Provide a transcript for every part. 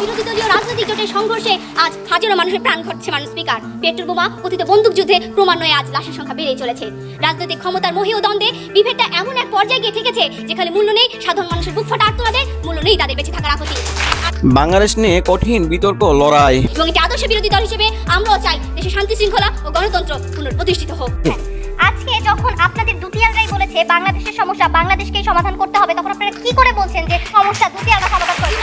বিরোধী দলীয় রাজনৈতিক জোটের সংঘর্ষে আজ হাজারো মানুষের প্রাণ ঘটছে মানুষ স্পিকার। পেট্রোল বোমা কথিত বন্দুক যুদ্ধে ক্রমান্বয়ে আজ লাশের সংখ্যা বেড়েই চলেছে। রাজনৈতিক ক্ষমতার মহীয় দ্বন্দ্বে বিভেদটা এমন এক পর্যায়ে গিয়ে ঠেকেছে যেখানে মূল্য নেই সাধারণ মানুষের বুক ফাটা আত্মনাদের মূল্য নেই তাদের বেঁচে থাকার আকুতি বাংলাদেশ নিয়ে কঠিন বিতর্ক লড়াই। এবং একটি আদর্শ বিরোধী দল হিসেবে আমরাও চাই দেশে শান্তি শৃঙ্খলা ও গণতন্ত্র পুনঃপ্রতিষ্ঠিত হোক। আজকে যখন আপনাদের দুতিয়ালরাই বলেছে বাংলাদেশের সমস্যা বাংলাদেশকেই সমাধান করতে হবে তখন আপনারা কি করে বলছেন যে সমস্যা দুতিয়ালরা সমাধান করবে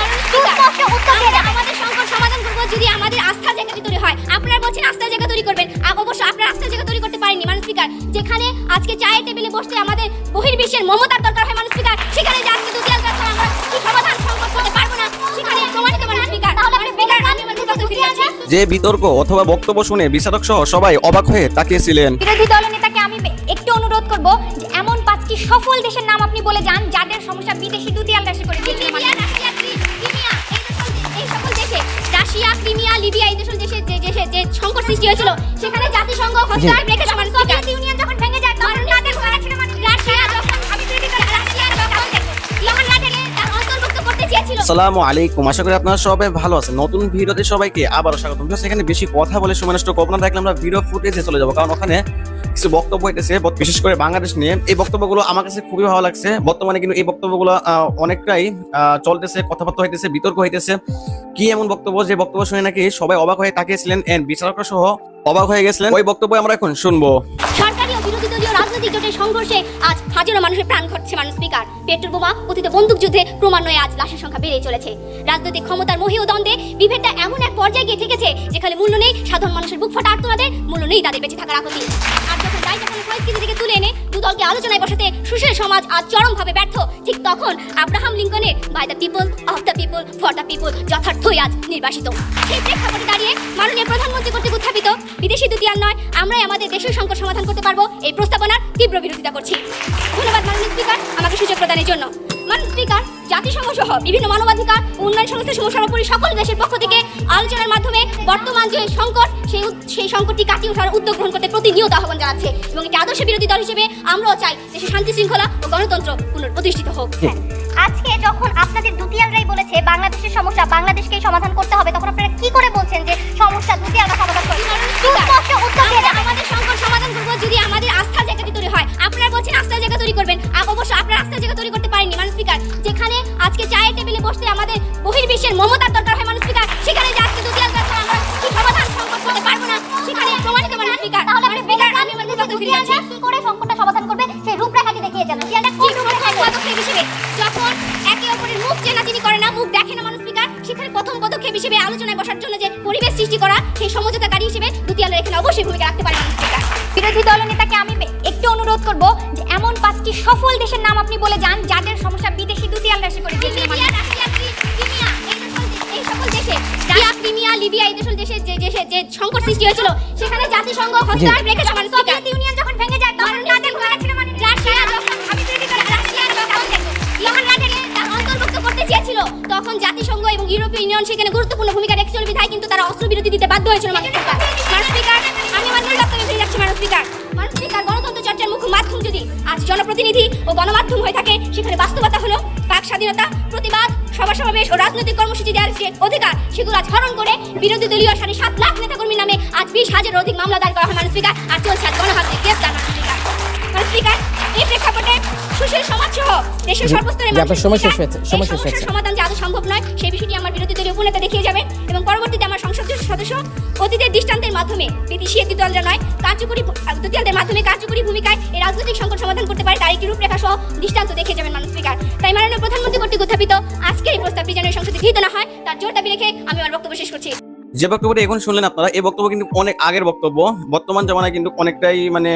সুস্পষ্ট উত্তর দিয়ে আমরা দেন। আমাদের সংকট সমাধান করব যদি আমাদের আস্থার জায়গাটি তৈরি হয়। আপনারা বলছেন আস্থার জায়গা তৈরি করবেন। অবশ্য আপনারা আস্থার জায়গা তৈরি করতে পারেননি মানুষ স্পিকার। যেখানে আজকে চায়ের টেবিলে বসতে আমাদের বহির্বিশ্বের মমতার দরকার হয় মানুষ স্পিকার। সেখানে যে আজকে দুতিয়াল গাছ আমরা কি সমাধান সংকট করতে পারব না? সেখানে প্রমাণিত মানুষ স্পিকার। তাহলে স্পিকার আমি আমার কথা ফিরে যাচ্ছি যে বিতর্ক অথবা বক্তব্য শুনে বিচারক সহ সবাই অবাক হয়ে তাকিয়েছিলেন। বিরোধী দলনেতাকে আমি একটু অনুরোধ করব যে এমন পাঁচটি সফল দেশের নাম আপনি বলে যান যাদের সমস্যা বিদেশি দুতিয়াল রাশি করে রাশিয়া ক্রিমিয়া লিবিয়া এই দেশের দেশে যে দেশে যে সংকট সৃষ্টি হয়েছিল সেখানে জাতিসংঘ হত্যার মানুষ সোভিয়েত ইউনিয়ন যখন ভেঙে যায় তখন তাদের করা ছিল মানে রাশিয়া যখন আমি বিরোধী যখন যখন লাদেনে তার অন্তর্ভুক্ত করতে চেয়েছিল আসসালামু আলাইকুম। আশা করি আপনারা সবাই ভালো আছেন। নতুন ভিডিওতে সবাইকে আবারও স্বাগত সেখানে বেশি কথা বলে সময় নষ্ট করব না। দেখলে আমরা ভিডিও ফুটেজে চলে যাব। কারণ ওখানে কিছু বক্তব্য হইতেছে বিশেষ করে বাংলাদেশ নিয়ে। এই বক্তব্যগুলো আমার কাছে খুবই ভালো লাগছে। বর্তমানে কিন্তু এই বক্তব্যগুলো অনেকটাই চলতেছে, কথাবার্তা হইতেছে, বিতর্ক হইতেছে। কি এমন বক্তব্য? যে বক্তব্য শুনে নাকি সবাই অবাক হয়ে তাকিয়েছিলেন এন্ড সহ। অবাক হয়ে গেছিলেন। ওই বক্তব্য আমরা এখন শুনব। রাজনৈতিক জোটের সংঘর্ষে আজ হাজারো মানুষের প্রাণ ঘটছে মানুষ স্পিকার। পেট্রোল বোমা বন্দুক যুদ্ধে ক্রমান্বয়ে আজ লাশের সংখ্যা বেড়েই চলেছে। রাজনৈতিক ক্ষমতার দ্বন্দ্বে বিভেদটা এমন পর্যায়ে গিয়ে ঠেকেছে যেখানে মূল্য নেই, সাধারণ মানুষের বুক ফাটা আত্মনাদের মূল্য নেই, তাদের বেঁচে থাকার আকুতি। আর যখন দায় যখন পরিস্থিতি থেকে তুলে এনে দু দলকে আলোচনায় বসাতে সুশীল সমাজ আজ চরমভাবে ব্যর্থ। ঠিক তখন Abraham লিঙ্কনের by the people of the people for the people যথার্থই আজ নির্বাসিত। সেই প্রেক্ষাপটে দাঁড়িয়ে মাননীয় প্রধানমন্ত্রী কর্তৃক উত্থাপিত বিদেশি দুতিয়াল নয়, আমরাই আমাদের দেশের সংকট সমাধান করতে পারব এই প্রস্তাবনার তীব্র বিরোধিতা করছি। ধন্যবাদ মাননীয় স্পিকার, আমাকে সুযোগ প্রদানের জন্য। মাননীয় স্পিকার জাতিসংঘ সহ বিভিন্ন মানবাধিকার উন্নয়ন সংস্থা সর্বোপরি সকল দেশের পক্ষ থেকে আলোচনার মাধ্যমে বর্তমান যে সংকট, সেই সেই সংকটটি কাটিয়ে ওঠার উদ্যোগ গ্রহণ করতে প্রতিনিয়ত আহ্বান জানাচ্ছে এবং একটি আদর্শ বিরোধী দল হিসেবে আমরাও চাই দেশের শান্তি শৃঙ্খলা ও গণতন্ত্র পুনঃপ্রতিষ্ঠিত হোক। আজকে যখন আপনাদের দুতিয়ালরাই বলেছে, বাংলাদেশের সমস্যা, বাংলাদেশকেই সমাধান করতে বহির্বিশ্বের মমতার দরকার হয় মানুষ স্পিকার সেখানে যে আজকে দুতিয়াল গাছ আমরা কি সমাধান সংকট করতে পারব না? সেখানে প্রমাণিত মানুষ স্পিকার তাহলে স্পিকার আমি আমার কথা ফিরে যাচ্ছি কি করে সংকটটা সমাধান করবে? সেই রূপরেখাটি দেখিয়ে যান দুতিয়ালরা কোন ঠিক রূপরেখায় পদক্ষেপ হিসেবে যখন একে অপরের মুখ চেনাচিনি করে না মুখ দেখে না মানুষ স্পিকার সেখানে প্রথম পদক্ষেপ হিসেবে আলোচনায় বসার জন্য যে পরিবেশ সৃষ্টি করা সেই সমঝোতাকারী হিসেবে দুতিয়ালের এখানে অবশ্যই ভূমিকা রাখতে পারে মানুষ স্পিকার। বিরোধী দলনেতাকে আমি একটু অনুরোধ করব যে এমন পাঁচটি সফল দেশের নাম আপনি বলে যান যাদের সমস্যা বিদেশি দুতিয়াল রাশি করে দিয়েছে দেশে ক্রিমিয়া লিবিয়া এই দেশের দেশে যে দেশে যে সংকট সৃষ্টি হয়েছিল সেখানে জাতিসংঘ হত্যার রেখেছে মানুষ সোভিয়েত ইউনিয়ন যখন ভেঙে যায় তখন তাদের করা ছিল মানে রাশিয়া যখন আমি বিরোধী দল রাশিয়ার যখন যখন অন্তর্ভুক্ত করতে চেয়েছিল তখন জাতিসংঘ এবং ইউরোপীয় ইউনিয়ন সেখানে গুরুত্বপূর্ণ ভূমিকা রেখেছিল বিধায় কিন্তু তারা অস্ত্র বিরতি দিতে বাধ্য হয়েছিল মানুষ স্পিকার আমি আমার মূল ফিরে যাচ্ছি মানুষ স্পিকার মানুষ স্পিকার গণতন্ত্র চর্চার মুখ্য মাধ্যম যদি আজ জনপ্রতিনিধি ও গণমাধ্যম হয়ে থাকে সেখানে বাস্তবতা হলো বাক স্বাধীনতা প্রতিবাদ সভা সমাবেশ ও রাজনৈতিক কর্মসূচি দেওয়ার যে অধিকার সেগুলো আজ হরণ করে বিরোধী দলীয় সাড়ে সাত লাখ নেতাকর্মীর নামে আজ বিশ হাজারের অধিক মামলা দায়ের করা হয় মানুষ স্পিকার আর চলছে আজ গণহাতে গ্রেফতার মানুষ স্পিকার মানুষ স্পিকার এই প্রেক্ষাপটে সুশীল সমাজ সহ দেশের সর্বস্তরে জি, সময় শেষ হয়েছে, সময় শেষ হয়েছে। সমাধান যে আদৌ সম্ভব নয় সেই বিষয়টি আমার বিরোধী দলীয় উপনেতা দেখিয়ে যাবে এবং পরবর্তীতে আমার সংসদ সদস্য অতীতের দৃষ্টান্তের দল বিদেশি কার্যকরী দ্বিতীয়দের মাধ্যমে কার্যকরী ভূমিকায় এই রাজনৈতিক সংকট সমাধান করতে পারে একটি রূপরেখা সহ দৃষ্টান্ত দেখে যাবেন স্পিকার। তাই মাননীয় প্রধানমন্ত্রী কর্তৃক উত্থাপিত আজকের এই প্রস্তাবটি যেন সংসদে গৃহীত না হয়, তার জোর দাবি রেখে আমি আমার বক্তব্য শেষ করছি। যে বক্তব্যটা এখন শুনলেন আপনারা, এই বক্তব্য কিন্তু অনেক আগের বক্তব্য। বর্তমান জমানায় কিন্তু অনেকটাই মানে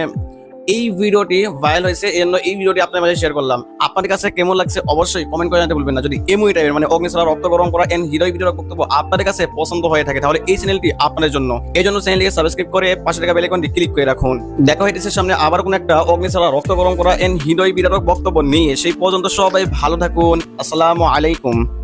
এই ভিডিওটি ভাইরাল হয়েছে এর জন্য এই ভিডিওটি আপনার মাঝে শেয়ার করলাম। আপনাদের কাছে কেমন লাগছে অবশ্যই কমেন্ট করে জানাতে ভুলবেন না। যদি এমই টাইপের মানে অগ্নিশালা রক্ত গরম করা এন্ড হিরোই ভিডিওর বক্তব্য আপনাদের কাছে পছন্দ হয়ে থাকে, তাহলে এই চ্যানেলটি আপনাদের জন্য। এই জন্য চ্যানেলটিকে সাবস্ক্রাইব করে পাশে থাকা বেল আইকনটি ক্লিক করে রাখুন। দেখা হইতেছে সামনে আবার কোন একটা অগ্নিশালা রক্ত গরম করা এন্ড হিরোই ভিডিওর বক্তব্য নিয়ে। সেই পর্যন্ত সবাই ভালো থাকুন। আসসালামু আলাইকুম।